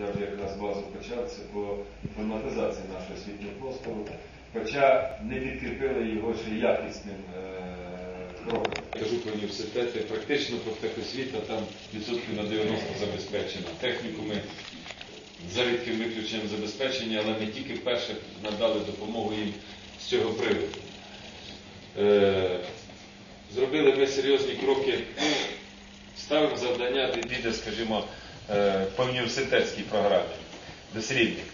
я вже якраз базу почав, це по інформатизації нашого освітнього простору, хоча не підкріпили його ще якісним е, кроком. Кажу про університети, практично профтехосвіта там відсотків на 90 забезпечена. Технікуми за рідким виключенням забезпечення, але ми тільки вперше надали допомогу їм з цього приводу. Е, Зробили ми серйозні кроки, ставимо завдання відійде, скажімо, е, по університетській програмі, дослідник.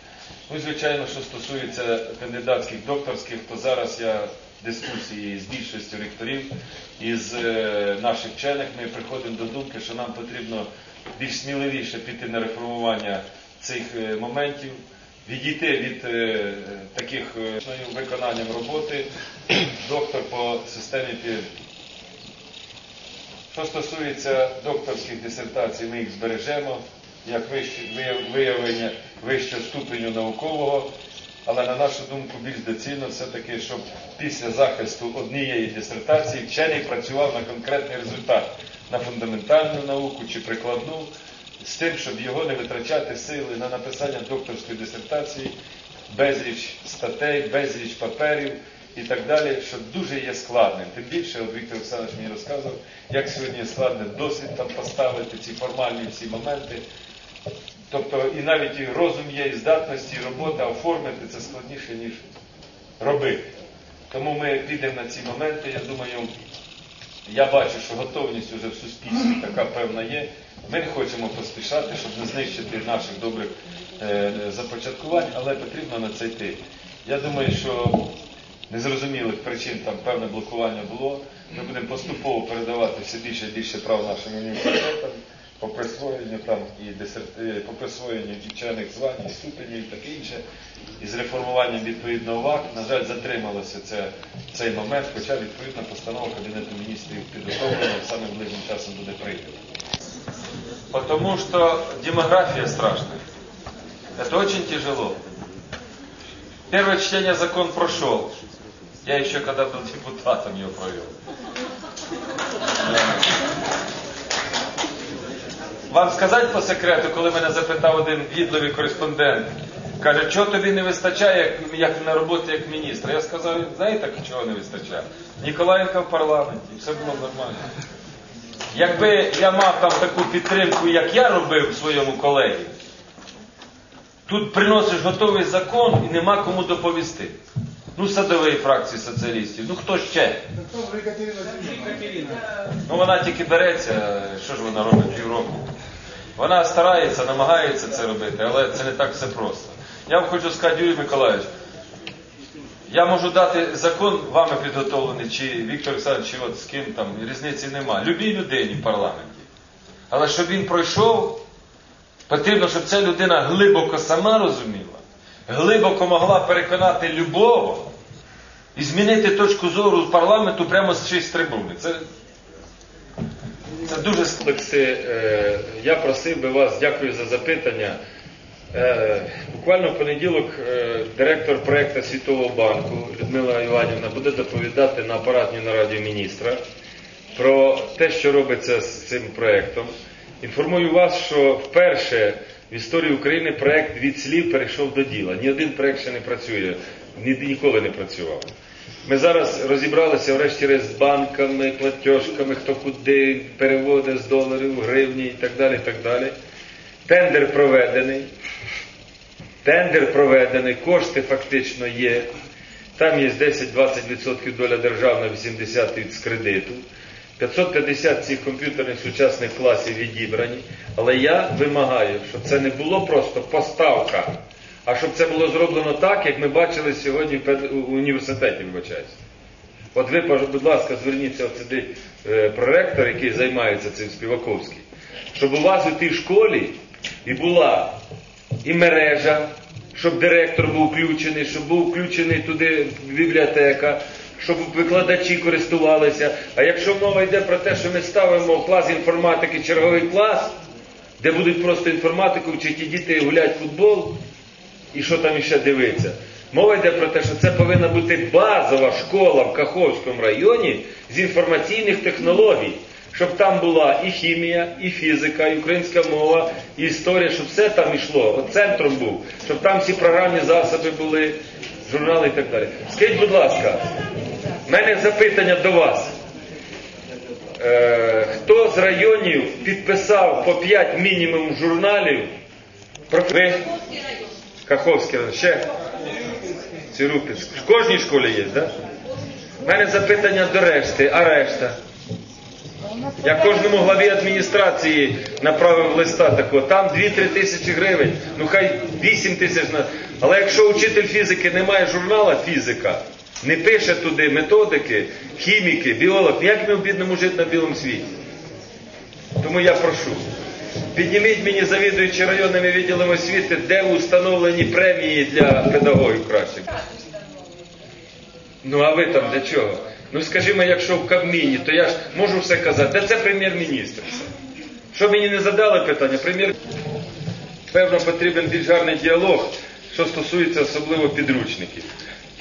Ну, звичайно, що стосується кандидатських, докторських, то зараз я в дискусії з більшістю ректорів і з е, наших вчених ми приходимо до думки, що нам потрібно більш сміливіше піти на реформування цих е, моментів, відійти від е, таких е, виконанням роботи, доктор по системі що стосується докторських дисертацій, ми їх збережемо як виявлення вищого ступеню наукового, але на нашу думку більш доцільно все-таки, щоб після захисту однієї дисертації вчений працював на конкретний результат, на фундаментальну науку чи прикладну, з тим, щоб його не витрачати сили на написання докторської дисертації, безліч статей, безліч паперів і так далі, що дуже є складним. Тим більше, от Віктор Олександрович мені розказував, як сьогодні складно досвід там поставити, ці формальні всі моменти. Тобто і навіть і розум є, і здатності, і робота оформити це складніше, ніж робити. Тому ми підемо на ці моменти. Я думаю, я бачу, що готовність вже в суспільстві така певна є. Ми не хочемо поспішати, щоб не знищити наших добрих е, започаткувань, але потрібно на це йти. Я думаю, що незрозумілих причин там певне блокування було. Ми будемо поступово передавати все більше і більше прав нашим університетам по присвоєнню там і дисерт... е, по присвоєнню вчених звань, і ступенів, і таке інше. І з реформуванням відповідного ВАК, на жаль, затрималося це, цей момент, хоча відповідна постанова Кабінету міністрів підготовлена самим ближнім часом буде прийнята. Потому что демография страшная. Это очень тяжело. Первое чтение закон прошел. Я еще когда был депутатом его провел. Вам сказати по секрету, коли мене запитав один відливий кореспондент, каже, чого тобі не вистачає як, як на роботі як міністра? Я сказав, знаєте, чого не вистачає? Ніколаєнка в парламенті, все було нормально. Якби я мав там таку підтримку, як я робив в своєму колегі, тут приносиш готовий закон і нема кому доповісти. Ну, садової фракції соціалістів, ну хто ще? Ну вона тільки береться, що ж вона робить півроку. Вона старається, намагається це робити, але це не так все просто. Я вам хочу сказати, Юрій Миколаївич, я можу дати закон вами підготовлений, чи Віктор Олександрович, чи от з ким там, різниці нема. Любій людині в парламенті. Але щоб він пройшов, потрібно, щоб ця людина глибоко сама розуміла, глибоко могла переконати любого і змінити точку зору парламенту прямо з шість трибуни. Це, це дуже складно. Я просив би вас, дякую за запитання. Е, Буквально в понеділок е, директор проекту Світового банку Людмила Іванівна буде доповідати на апаратній нараді міністра про те, що робиться з цим проектом. Інформую вас, що вперше в історії України проект від слів перейшов до діла. Ні один проект ще не працює, ні, ніколи не працював. Ми зараз розібралися врешті з банками, платіжками, хто куди переводить з доларів, гривні і так далі. так далі. Тендер проведений. Тендер проведений, кошти фактично є. Там є 10-20% доля державна, 80% з кредиту. 550 цих комп'ютерних сучасних класів відібрані. Але я вимагаю, щоб це не було просто поставка, а щоб це було зроблено так, як ми бачили сьогодні в університеті, вибачаюсь. От ви, будь ласка, зверніться сюди е, проректор, який займається цим Співаковський, щоб у вас у тій школі і була і мережа, щоб директор був включений, щоб був включений туди бібліотека, щоб викладачі користувалися. А якщо мова йде про те, що ми ставимо в клас інформатики черговий клас, де будуть просто інформатику вчити діти гулять в футбол, і що там іще дивиться. Мова йде про те, що це повинна бути базова школа в Каховському районі з інформаційних технологій, щоб там була і хімія, і фізика, і українська мова, і історія, щоб все там йшло. Центром був, щоб там всі програмні засоби були, журнали і так далі. Скажіть, будь ласка, мене запитання до вас. Е, хто з районів підписав по 5 мінімум журналів про ви? Каховський район. Ще? Цирупінськ. В кожній школі є, так? У мене запитання до решти, а решта? Я кожному главі адміністрації направив листа такого, там 2-3 тисячі гривень, ну хай 8 тисяч. Але якщо учитель фізики не має журнала фізика, не пише туди методики, хіміки, біолог, як ми бідному жити на білому світі? Тому я прошу, підніміть мені завідуючи районними відділами освіти, де установлені премії для педагогів кращих. Ну а ви там для чого? Ну скажімо, якщо в Кабміні, то я ж можу все казати. Де це прем'єр-міністр? Що мені не задали питання? Прем'єр певно потрібен більш гарний діалог, що стосується особливо підручників.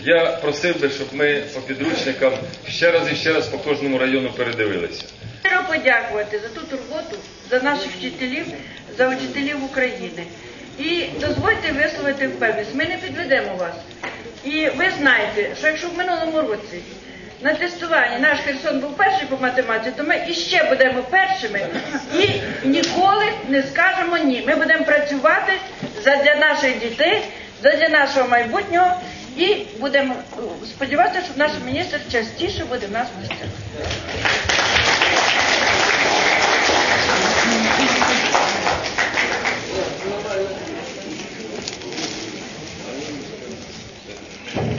Я просив би, щоб ми по підручникам ще раз і ще раз по кожному району передивилися. Щиро подякувати за ту турботу, за наших вчителів, за вчителів України. І дозвольте висловити впевненість. Ми не підведемо вас. І ви знаєте, що якщо в минулому році на тестуванні наш Херсон був перший по математиці, то ми іще будемо першими і ніколи не скажемо ні. Ми будемо працювати задля наших дітей, задля нашого майбутнього і будемо е, сподіватися, що наш міністр частіше буде нас в гостях.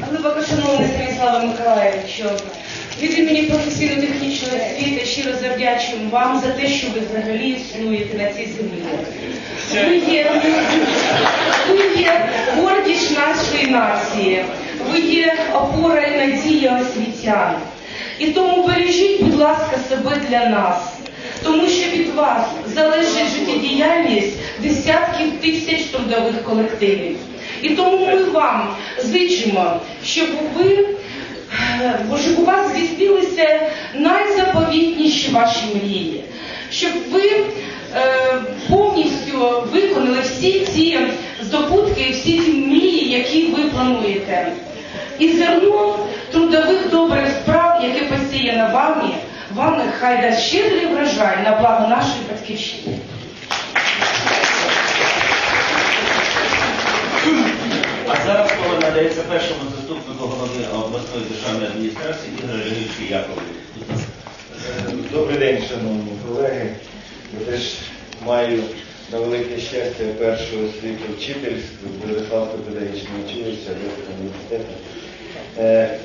Глибоко шановний Станіславе Миколаївичу, від імені професійно-технічної освіти щиро завдячуємо вам за те, що ви взагалі існуєте на цій землі. Ви є, ви є гордість нашої нації, ви є опора і надія освітян. І тому бережіть, будь ласка, себе для нас. Тому що від вас залежить життєдіяльність десятків тисяч трудових колективів. І тому ми вам зичимо, щоб ви, щоб у вас здійснилися найзаповітніші ваші мрії, щоб ви е, повністю виконали всі ці здобутки, всі ці мрії, які ви плануєте. І зерно трудових добрих справ, яке посіяно вами, вам хай дасть щедрий врожай на благо нашої батьківщини. А зараз слово надається першому заступнику голови обласної державної адміністрації Ігорю Леонідовичу Яковлеву. Добрий день, шановні колеги. Я теж маю на велике щастя першу освіту вчительську, Береславського педагогічного училища Одеського університету. Е,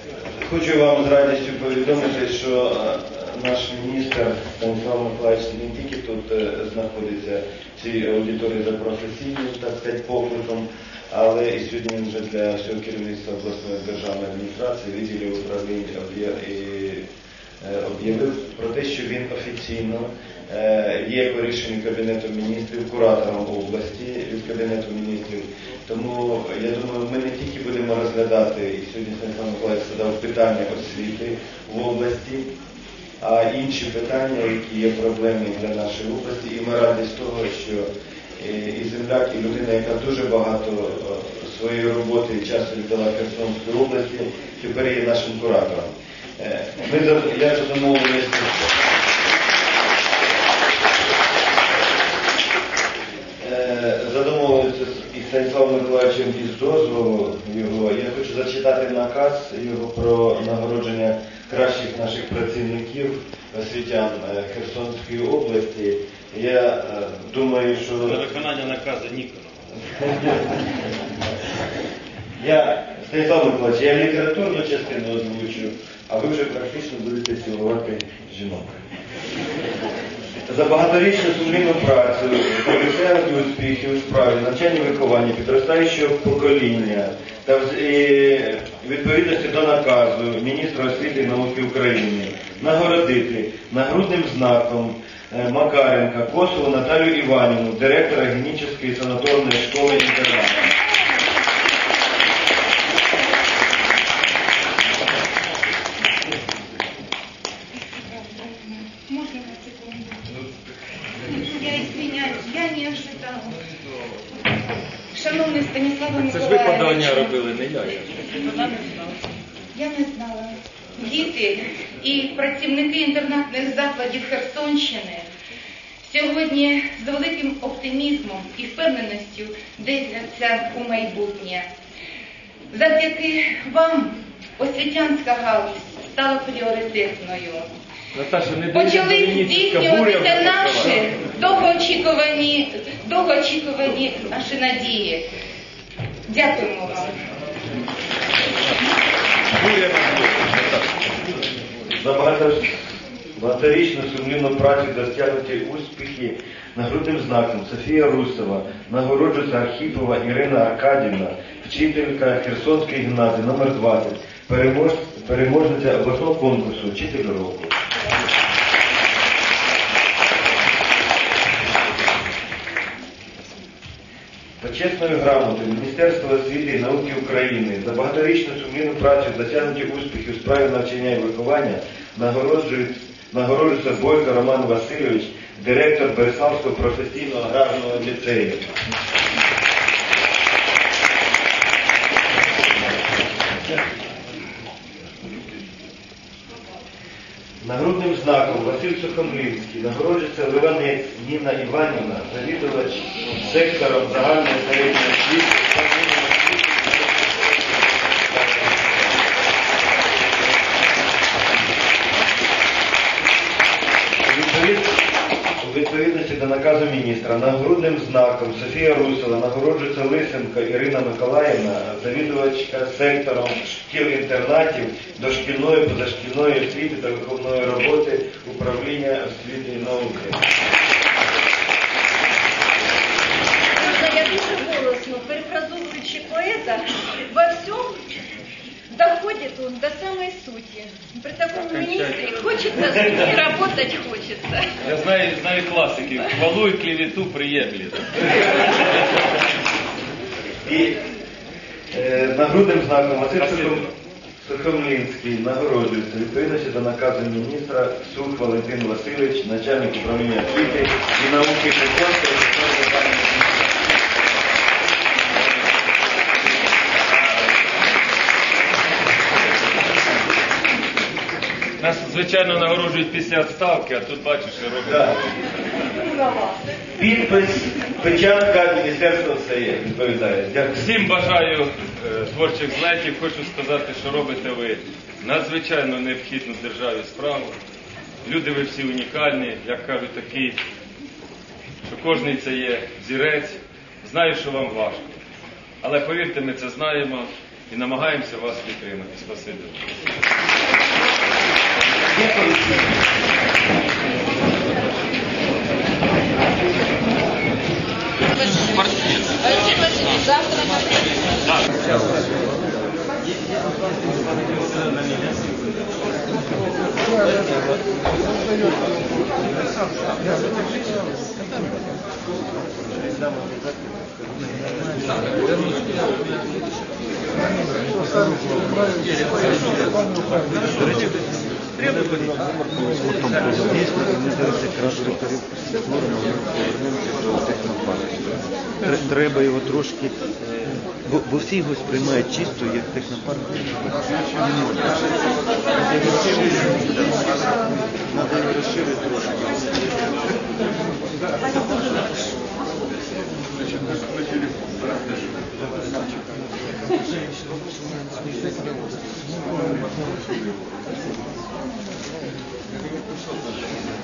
Хочу вам з радістю повідомити, що е, наш міністр Станіслав Миколаївич не тільки тут е, знаходиться в цій аудиторії за професійним, так сказати, покликом, але і сьогодні він вже для всього керівництва обласної державної адміністрації, відділів управлінь об'є- і об'явив про те, що він офіційно е, є по рішенню Кабінету міністрів, куратором області від Кабінету міністрів. Тому я думаю, ми не тільки будемо розглядати, і сьогодні Станіслав Миколаївич задав питання освіти в області, а інші питання, які є проблемні для нашої області, і ми раді з того, що е, і земляк, і людина, яка дуже багато е, своєї роботи і часу віддала Херсонській області, тепер є нашим куратором. Ми я домовленістю. Е, За з- із Станіславом Миколаївичем із дозволу його, я хочу зачитати наказ його про нагородження кращих наших працівників освітян е, Херсонської області. Я е, думаю, що виконання наказу Нікона. я, Станіслав Миколаївич, я літературну частину вже практично будете цілувати жінок. За багаторічну сумлінну працю, досягнуті успіхи у справі, навчання виховання підростаючого покоління та відповідності до наказу міністра освіти і науки України нагородити нагрудним знаком е, Макаренка Косову Наталію Іванівну, директора Генічної санаторної школи інтернату. Можна на секунду? Шановний Станіславе Це ж ви Миколаївичу, подання робили, не я. я не знала. Діти і працівники інтернатних закладів Херсонщини сьогодні з великим оптимізмом і впевненістю дивляться у майбутнє. Завдяки вам освітянська галузь стала пріоритетною. Наташа, не Почали здійснюватися наші довгоочікувані, довгоочікувані наші надії. Дякуємо вам. Буря. За багато- багаторічну сумнівну працю достягнуті успіхи нагрудним знаком Софія Русова, нагороджується Архіпова Ірина Аркадівна, вчителька Херсонської гімназії номер 20 переможниця обласного конкурсу Вчитель року. Почесною грамотою Міністерства освіти і науки України за багаторічну сумлінну працю досягнуті успіхи у справі навчання і виховання нагороджується Бойко Роман Васильович, директор Береславського професійного аграрного ліцею. Нагрудним знаком Василь Сухомлинський нагороджується Ливанець Ніна Іванівна, завідувач сектором загальної середньої освіти та мінімум освіти. Відповідності до наказу міністра нагрудним знаком Софія Русова нагороджується Лисенко Ірина Миколаївна, завідувачка сектором шкіл-інтернатів дошкільної, позашкільної освіти та виховної роботи управління освіти і науки. Можно я дуже голосно, во всем доходит он до самой сути. При таком министре хочется жить и работать хочется. Я знаю, знаю класики. Хвалу і клевету приємлі. І е, нагрудним знаком Василь Спасибо. Сухом- Сухомлинський нагороджується відповідності до наказу міністра Сух Валентин Васильович, начальник управління освіти і науки Херсонського Нас, звичайно, нагороджують після відставки, а тут бачиш, що Да. роблять. Підпис, печатка, міністерство все є, відповідає. Дякую. Всім бажаю е, творчих злетів. Хочу сказати, що робите ви надзвичайно необхідну державі справу. Люди ви всі унікальні, як кажуть, такі, що кожний це є зірець. Знаю, що вам важко. Але повірте, ми це знаємо і намагаємося вас підтримати. Спасибі. Дякую. Тре- Треба його трошки, бо, бо всі його сприймають чисто як технопарк. Треба його.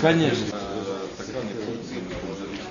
Конечно. Така не корупційна, може, не